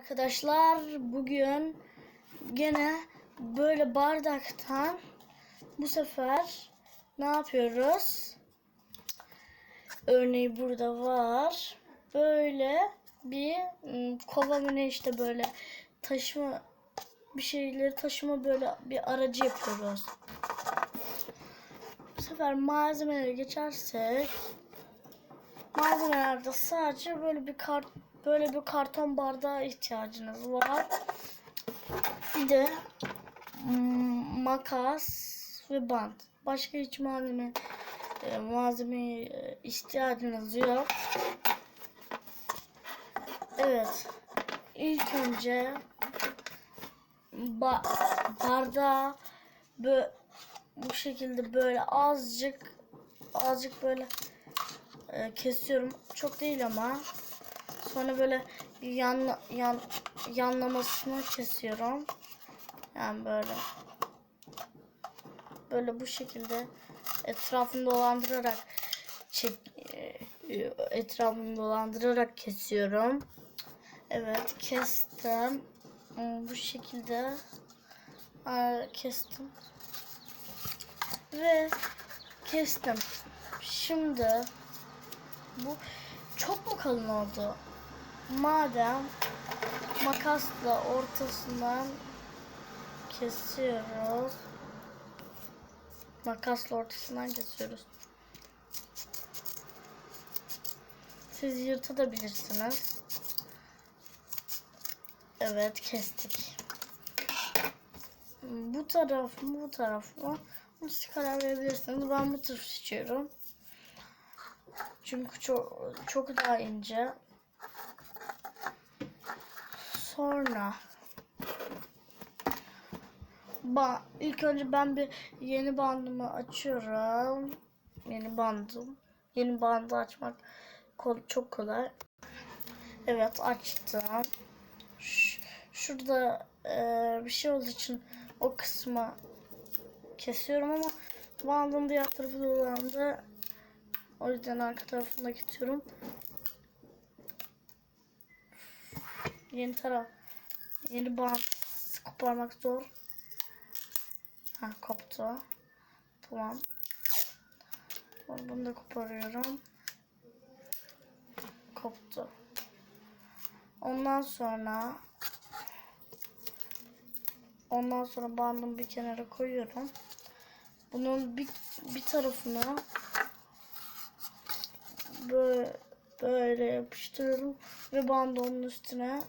Arkadaşlar bugün gene böyle bardaktan bu sefer ne yapıyoruz? Örneği burada var. Böyle bir ım, kova mı ne işte böyle taşıma bir şeyleri taşıma böyle bir aracı yapıyoruz. Bu sefer malzemeleri geçersek malzemelerde sadece böyle bir kart böyle bir karton bardağa ihtiyacınız var. Bir de mm, makas ve bant. Başka hiç malzeme e, malzemeye e, ihtiyacınız yok. Evet. İlk önce ba bardağı bu şekilde böyle azıcık azıcık böyle e, kesiyorum. Çok değil ama. Sonra böyle yan, yan yanlamasını kesiyorum. Yani böyle. Böyle bu şekilde etrafını dolandırarak çek e, etrafını dolandırarak kesiyorum. Evet kestim. Hmm, Bu şekilde Aa, kestim. Ve kestim. Şimdi bu çok mu kalın oldu? Madem makasla ortasından kesiyoruz. Makasla ortasından kesiyoruz. Siz yırtabilirsiniz. Evet kestik. Bu taraf mı bu taraf mı? Siz karar verebilirsiniz. Ben bu tarafı seçiyorum. Çünkü çok çok daha ince. Sonra ba ilk önce ben bir yeni bandımı açıyorum. Yeni bandım. Yeni bandı açmak çok kolay. Evet açtım. Ş- şurada eee, bir şey olduğu için o kısmı kesiyorum ama bandın diğer tarafı dolandı. O yüzden arka tarafına geçiyorum. Yeni taraf. Yeni bant koparmak zor. Ha koptu. Tamam. Bunu da koparıyorum. Koptu. Ondan sonra ondan sonra bandımı bir kenara koyuyorum. Bunun bir, bir tarafını böyle, böyle yapıştırıyorum ve bandı onun üstüne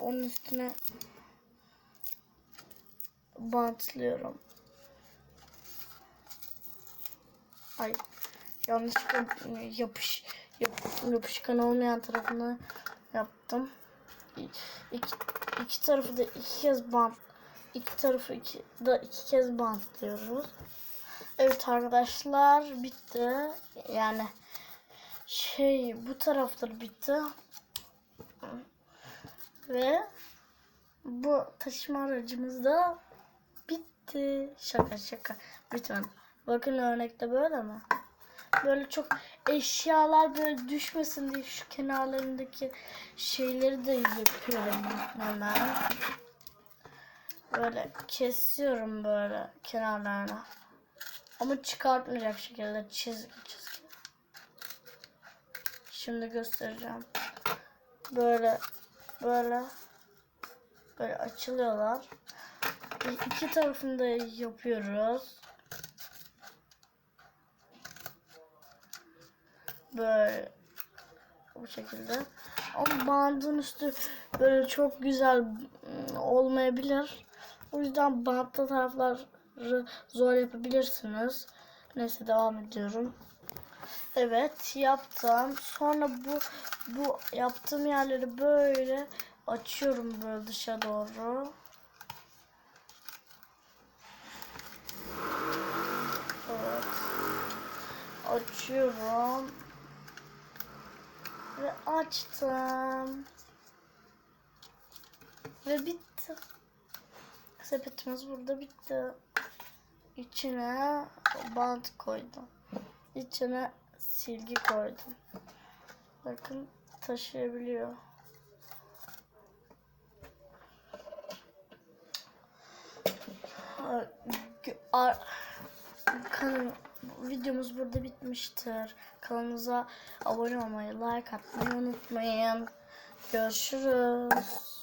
onun üstüne bantlıyorum. Ay yanlışlıkla yapış yap, yapışkan olmayan tarafını yaptım. İki, iki tarafı da iki kez bant iki tarafı iki, da iki kez bantlıyoruz. Evet arkadaşlar bitti. Yani şey bu tarafları bitti. Ve bu taşıma aracımız da bitti. Şaka şaka. Lütfen. Bakın örnekte böyle mi? Böyle çok eşyalar böyle düşmesin diye şu kenarlarındaki şeyleri de yapıyorum hemen. Böyle kesiyorum böyle kenarlarına. Ama çıkartmayacak şekilde çizgi çizgi. Şimdi göstereceğim. Böyle böyle böyle açılıyorlar. İki tarafını da yapıyoruz. Böyle bu şekilde. Ama bandın üstü böyle çok güzel ım, olmayabilir. O yüzden bantlı tarafları zor yapabilirsiniz. Neyse devam ediyorum. Evet yaptım. Sonra bu bu yaptığım yerleri böyle açıyorum böyle dışa doğru. Evet. Açıyorum. Ve açtım. Ve bitti. Sepetimiz burada bitti. İçine bant koydum. İçine silgi koydum. Bakın taşıyabiliyor. Ar kanım, videomuz burada bitmiştir. Kanalımıza abone olmayı, like atmayı unutmayın. Görüşürüz.